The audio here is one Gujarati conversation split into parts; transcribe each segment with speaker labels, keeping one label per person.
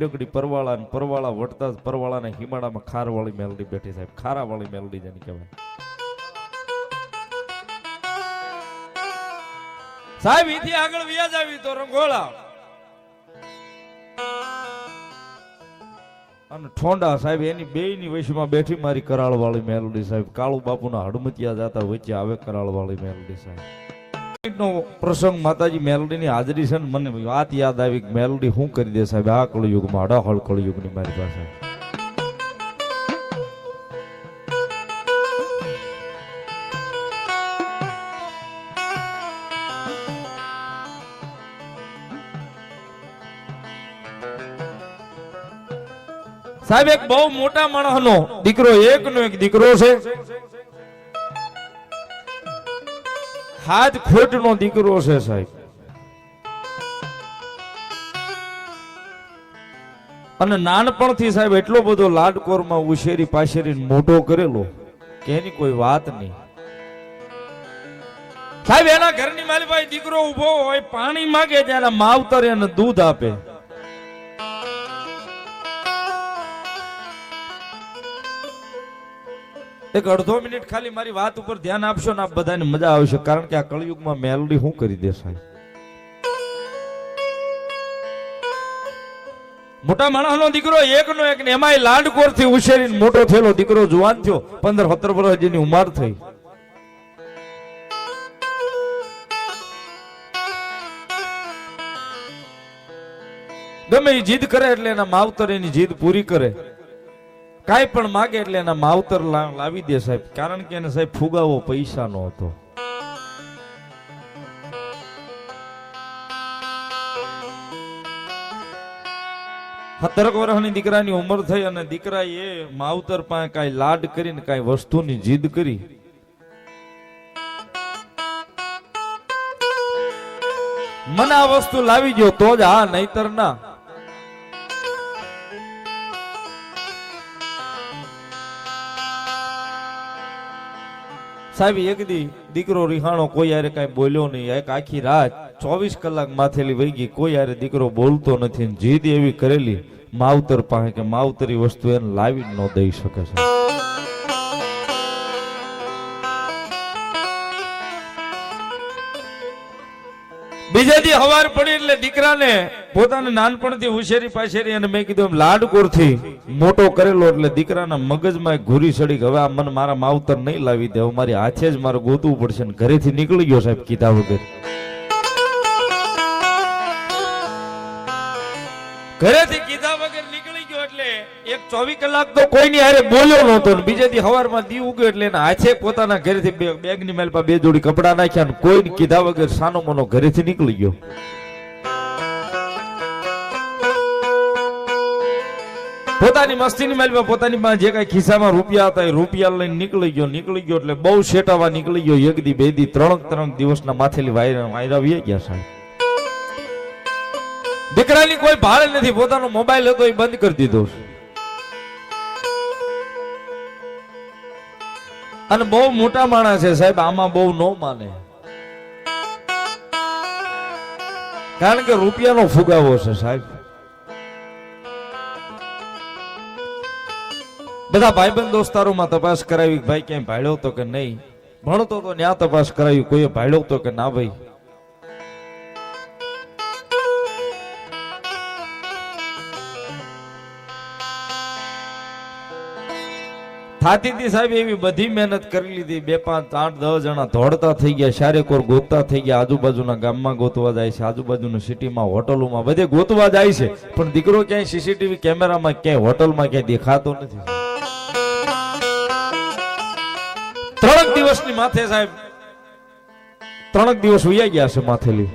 Speaker 1: ડગડી પરવાળા ને પરવાળા વટતા જ પરવાળાને હિમાડામાં ખારવાળી મેલડી બેઠી સાહેબ. ખારાવાળી મેલડી જેને કહેવાય. સાહેબ, ઈથી આગળ વ્યાજ આવી તો રંગોળા. અને ઠોંડા સાહેબ, એની બેયની વયસમાં બેઠી મારી કરાળવાળી મેલડી સાહેબ. કાળુ બાપુના હડમતિયા જાતા વચ્ચે આવે કરાળ વાળી મેલડી સાહેબ. નો પ્રસંગ માતાજી મેલોડીની હાજરી છે ને મને વાત યાદ આવી મેલડી શું કરી દે સાહેબ? આ કળયુગમાં અડાહળ કળયુગની મારી પાસે. સાહેબ, એક બહુ મોટા માણસનો દીકરો એક નો એક દીકરો છે. હાથ ખોટ નો દીકરો છે સાહેબ. અને નાનપણથી સાહેબ એટલો બધો લાડકોરમાં ઉછેરી પાછેરી મોટો કરેલો કે એની કોઈ વાત નહીં. સાહેબ, એના ઘરની માલી પાસે દીકરો ઊભો હોય, પાણી માગે ત્યારે માવતર એને દૂધ આપે. એક અડધો મિનિટ ખાલી મારી વાત ઉપર ધ્યાન આપશો ને આપ બધાને મજા આવશે. કારણ કે આ કળયુગમાં મેલડી શું કરી દે સાહેબ? મોટા માણસનો દીકરો એકનો એક ને એમાંય લાડકોર ઉછેરીને મોટો થયેલો દીકરો જુવાન થયો. પંદર, સત્તર વર્ષ જેની ઉંમર થઈ. ગમે એ જીદ કરે એટલે એના માવતર એની જીદ પૂરી કરે. કાંઈ પણ માગે એટલે એના માવતર લાવી દે સાહેબ. કારણ કે એને સાહેબ ફુગાવો પૈસા નો હતો. સત્તરક વર્ષની દીકરાની ઉંમર થઈ અને દીકરા એ માવતર પાસે કાંઈ લાડ કરીને કાંઈ વસ્તુની જીદ કરી. મને આ વસ્તુ લાવી જો તો જ આ નહીતર ના. સાહેબ, એક દી દીકરો રિહાણો કોઈ યારે કાંઈ બોલ્યો નહીં. એક આખી રાત ચોવીસ કલાક માથેલી વહી ગઈ કોઈ યારે દીકરો બોલતો નથી જીદ એવી કરેલી, માવતર પાસે કે માવતરી વસ્તુ એને લાવી ન દઈ શકે છે બીજે દી હવાર પડી એટલે દીકરાને પોતાને નાનપણથી ઉછેરી પાછેરી અને મેં કીધું, એમ લાડકોરથી મોટો કરેલો એટલે દીકરાના મગજમાં ઘૂરી સડી હવે આ મને મારા માવતર નહીં લાવી દે મારી હાથે જ મારે ગોતવું પડશે ને ઘરેથી નીકળી ગયો સાહેબ કીધા વગર. ઘરેથી કીધા વગર એક ચોવીસ કલાક તો કોઈની હારે બોલ્યો નહોતો ને બીજે દી હવારમાં દી ઉગ્યો એટલે એના હાથે પોતાના ઘરેથી બેગની મેલ બે જોડી કપડા નાખ્યા ને કોઈ કીધા વગર સાનો મનો ઘરેથી નીકળી ગયો. પોતાની મસ્તીની મેલમાં પોતાની પાસે જે કઈ ખિસ્સામાં રૂપિયા હતા એ રૂપિયા લઈને નીકળી ગયો નીકળી ગયો એટલે બહુ શેટાવા નીકળી ગયો. એક દી, બે દી, ત્રણ ત્રણ દિવસના માથેલી વાયરા વાયરા વી ગયા સાહેબ. દીકરાની કોઈ ભાળ નથી, પોતાનો મોબાઈલ હતો એ બંધ કરી દીધો. અને બહુ મોટા માણસ છે સાહેબ, આમાં બહુ ન માને. કારણ કે રૂપિયાનો ફુગાવો છે સાહેબ. બધા ભાઈબંધ દોસ્તારોમાં તપાસ કરાવી ભાઈ ક્યાંય ભાડ્યો તો કે નહીં? ભણતો તો ન્યા તપાસ કરાવી, કોઈએ ભાડ્યો તો કે ના ભાઈ? થાતી હતી સાહેબ એવી બધી મહેનત કરી લીધી. બે પાંચ, આઠ, દસ જણા ધોડતા થઈ ગયા શારેકોર ગોતતા થઈ ગયા. આજુબાજુના ગામમાં ગોતવા જાય છે, આજુબાજુની સિટીમાં, હોટલોમાં, બધે ગોતવા જાય છે. પણ દીકરો ક્યાંય સીસીટીવી કેમેરામાં ક્યાંય, હોટલમાં ક્યાંય દેખાતો નથી. ત્રણક દિવસની માથે સાહેબ, ત્રણક દિવસ ઉયા ગયા છે માથેલી.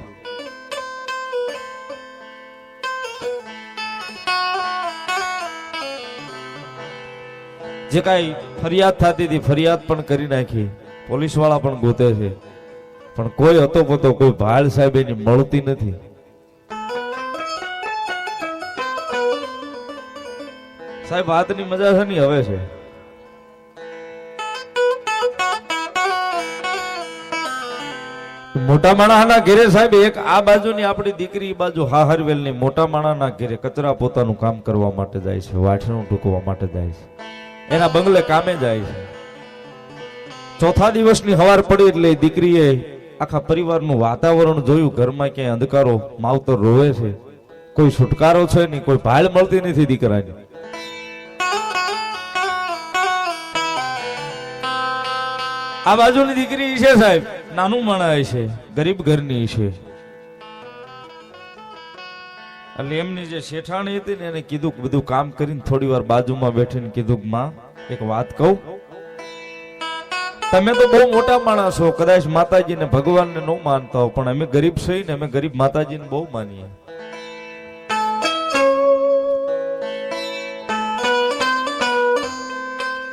Speaker 1: જે કાંઈ ફરિયાદ થતી હતી, ફરિયાદ પણ કરી નાખી. પોલીસવાળા પણ ગોતે છે. પણ કોઈ હતો પોતો, કોઈ ભાડ સાહેબ એની મળતી નથી. સાહેબ વાતની મજા છે ની હવે છે? મોટા માણસના ઘેરે સાહેબ, એક આ બાજુની આપણી દીકરી બાજુ હાહરવેલની મોટા માણસના ઘેરે કચરા પોતાનું કામ કરવા માટે જાય છે વાઠણું ટૂંકવા માટે જાય છે. એના બંગલે કામે જાય છે. ચોથા દિવસની હવાર પડી એટલે દીકરીએ આખા પરિવારનું વાતાવરણ જોયું. ઘરમાં ક્યાંય અંધકારો, માવતર રોવે છે. કોઈ છુટકારો છે નહીં, કોઈ ભાળ મળતી નથી દીકરાની. આ બાજુની દીકરી છે સાહેબ, નાનું મણાય છે, ગરીબ ઘરની છે. એટલે એમની જે શેઠાણી હતી ને એને કીધું કે બધું કામ કરીને થોડી વાર બાજુમાં બેઠીને કીધું માં, એક વાત કહું? તમે તો બહુ મોટા માણસ છો કદાચ માતાજીને ભગવાનને ન માનતા હો, પણ અમે ગરીબ છે ને અમે ગરીબ માતાજીને બહુ માનીએ.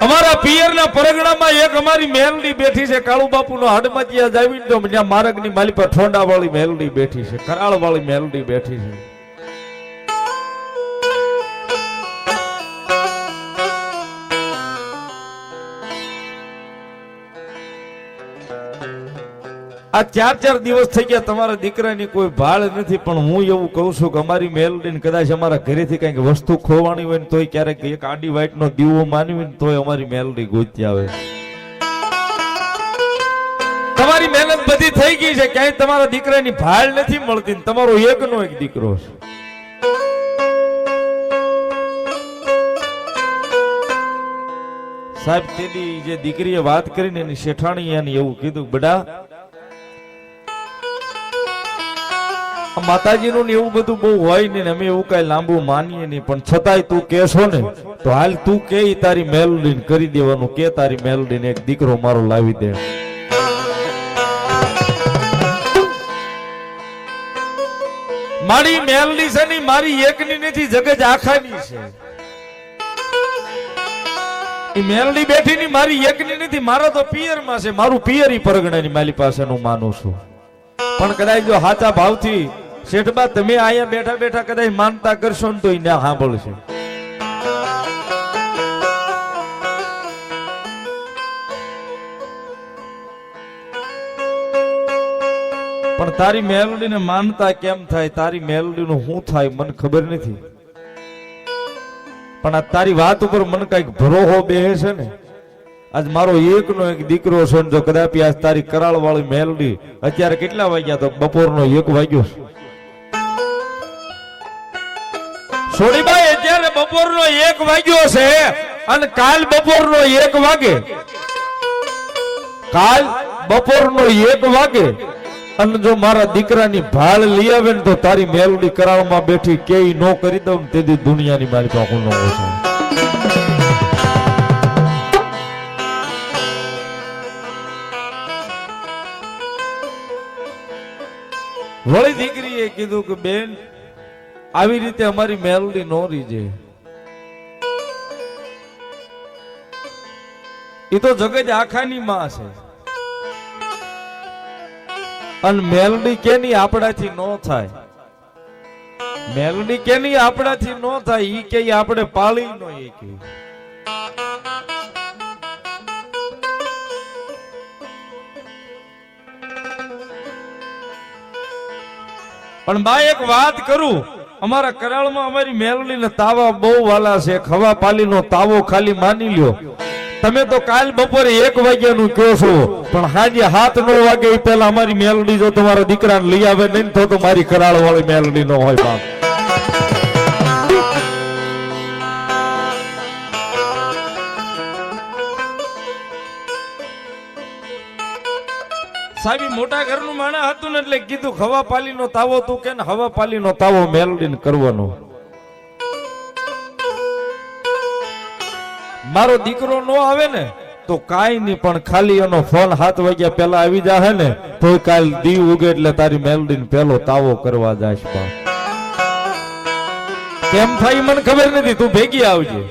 Speaker 1: અમારા પિયરના પરગણામાં એક અમારી મેલડી બેઠી છે, કાળુ બાપુનો હડમતિયા જાવી તો જ્યાં મારગની માલી પર ઠોંડા વાળી મેલડી બેઠી છે કરાળ વાળી મેલડી બેઠી છે. આ ચાર ચાર દિવસ થઈ ગયા તમારા દીકરાની કોઈ ભાળ નથી, પણ હું એવું કહું છું કે અમારી મેલડીને કદાચ અમારા ઘરેથી કંઈક વસ્તુ ખોવાની હોય ને તોય ક્યારેક એક આડી વાઇટનો દીવો માનવી ને તોય અમારી મેલડી ગોતી આવે. તમારી મહેનત બધી થઈ ગઈ છે, ક્યાંય તમારા દીકરાની ભાળ નથી મળતી તમારો એકનો એક દીકરો છે. સાહેબ, તેની જે દીકરીએ વાત કરીને એની શેઠાણી એને એવું કીધું બડા માતાજીનું એવું બધું બહુ હોય ને અમે એવું કઈ લાંબુ માનીએ નહીં. પણ છતાંય તું કેશો ને, તો હાલ તું કે તારી મેલોડી કરી દેવાનું, કે તારી મેલડીને એક દીકરો મારો લાવી દે. મારી મેલડી છે ને, મારી એકની નથી જગત આખાની છે. એ મેલડી બેઠી ની, મારી એકની નથી, મારો તો પિયરમાં છે, મારું પિયર ઈ પરગણાની મારી પાસેનું માનું છું. પણ કદાચ જો સાચા ભાવથી શેઠબા, તમે અહીંયા બેઠા બેઠા કદાચ માનતા કરશો ને તો એને સાંભળશે. પણ તારી મેલડીને માનતા કેમ થાય? તારી મેલડીનું શું થાય મને ખબર નથી. પણ આ તારી વાત ઉપર મને કંઈક ભરોહો બેહે છે ને. આજ મારો એકનો એક દીકરો છે ને, જો કદાચ આજ તારી કરાળ વાળી મેલડી અત્યારે કેટલા વાગ્યા તો બપોરનો એક વાગ્યો છે? સોડીભાઈ અત્યારે બપોરનો એક વાગ્યો છે અને કાલ બપોરનો એક વાગે. કાલ બપોરનો એક વાગે. અને જો મારા દીકરાની ભાળ લઈ આવે ને તો તારી મેલડી કરાવવામાં બેઠી કે નો કરી દઉં તેથી દુનિયાની મારી પાસે નો છે. વળી દીકરીએ કીધું કે બેન આવી રીતે અમારી મેલડી નો રીજે. એ તો જગત આખાની માં છે. અને મેલડી કેની આપણાથી નો થાય? મેલડી કેની આપણાથી નો થાય, ઈ કે આપણે પાળી નો એ કે પણ બા એક વાત કરું. અમારા કરાળમાં અમારી મેલડીને તાવા બહુ વાલા છે. ખવા પાલી નો તાવો ખાલી માની લ્યો. તમે તો કાલ બપોરે એક વાગ્યાનું કહો છો, પણ હાજે હાથ નો વાગે પેલા અમારી મેલડી જો તમારા દીકરાને લઈ આવે, નહીં તો મારી કરાળ વાળી મેલડી નો હોય બાપ. સાહેબ મોટા ઘરનું માણા હતું ને એટલે કીધું, હવા પાલીનો તાવો તું કે ને હવા પાલીનો તાવો મેલડીને કરવાનો. મારો દીકરો નો આવે ને, તો કાઈ નહીં, પણ ખાલી એનો ફોન હાથ વાગ્યા પેલા આવી જાહે ને તો કાલ દી ઉગે એટલે તારી મેલડીને પેલો તાવો કરવા જાય કેમ થાય મને ખબર નથી, તું ભેગી આવજે.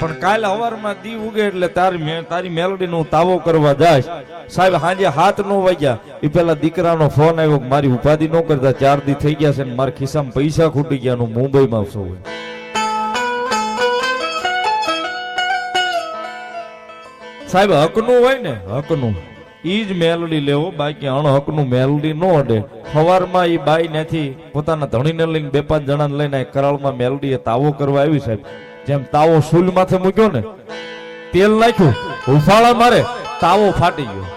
Speaker 1: પણ કાલ હવારમાં દી ઉગે એટલે તારી તારી મેલડી નો તાવો કરવા જાય સાહેબ, હાજે હાથ નો વાગ્યા. એ પેલા દીકરાનો ફોન આવ્યો મારી ઉપાધિ નો કરતા ચાર દી થઈ ગયા છે મારા ખિસ્સામાં પૈસા ખૂટી ગયા નું મુંબઈમાં છું સાહેબ, હકનું હોય ને, હકનું. ઈ જ મેલડી લેવો, બાકી અણહકનું મેલડી નો અડે. સવારમાં એ બાઈ નથી પોતાના ધણીને લઈને બે પાંચ જણાને લઈને કરાળમાં મેલડી એ તાવો કરવા આવી સાહેબ. જેમ તાવો સૂલ માથે મૂક્યો ને, તેલ નાખ્યું ઉફાળા મારે, તાવો ફાટી ગયો.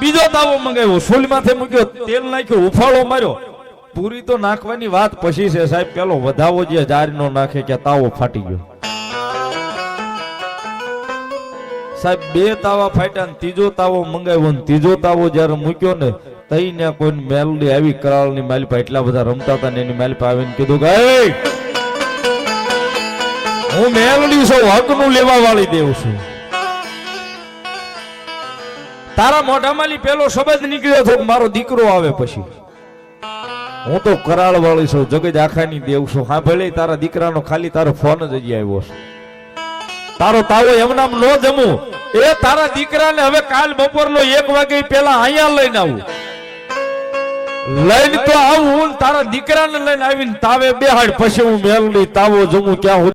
Speaker 1: બીજો તાવો મંગાવ્યો સૂલ માથે મૂક્યો, તેલ નાખ્યું ઉફાળો માર્યો. પૂરી તો નાખવાની વાત પછી છે સાહેબ, પેલો વધાવો જે જાર નો નાખે કે તાવો ફાટી ગયો. સાહેબ, બે તાવા ફાટ્યા ત્રીજો તાવો મંગાવ્યો ત્રીજો તાવો જ્યારે મૂક્યો ને તઈને કોઈ મેલડી આવી કરાળની માલિપા એટલા બધા રમતા હતા ને એની માલિપા આવીને કીધું કે, હું મેલડી છું હકનું લેવા વાળી દેવ છું. તારા મોઢામાંથી પેલો શબ્દ નીકળ્યો હતો મારો દીકરો આવે પછી? હું તો કરાળ વાળી છું, જગજ આખાની દેવ છું. હા, ભલે તારા દીકરાનો ખાલી તારો ફોન જ હજી આવ્યો છે. તારો તાવો એમનામ નો જમું. એ તારા દીકરાને હવે કાલ બપોરનો એક વાગે પેલા અહીંયા લઈને આવું. લઈને તો આવું, તારા દીકરાને લઈને આવીને તાવે બેહાડ, પછી હું મેલડી તાવો જમું, ક્યાં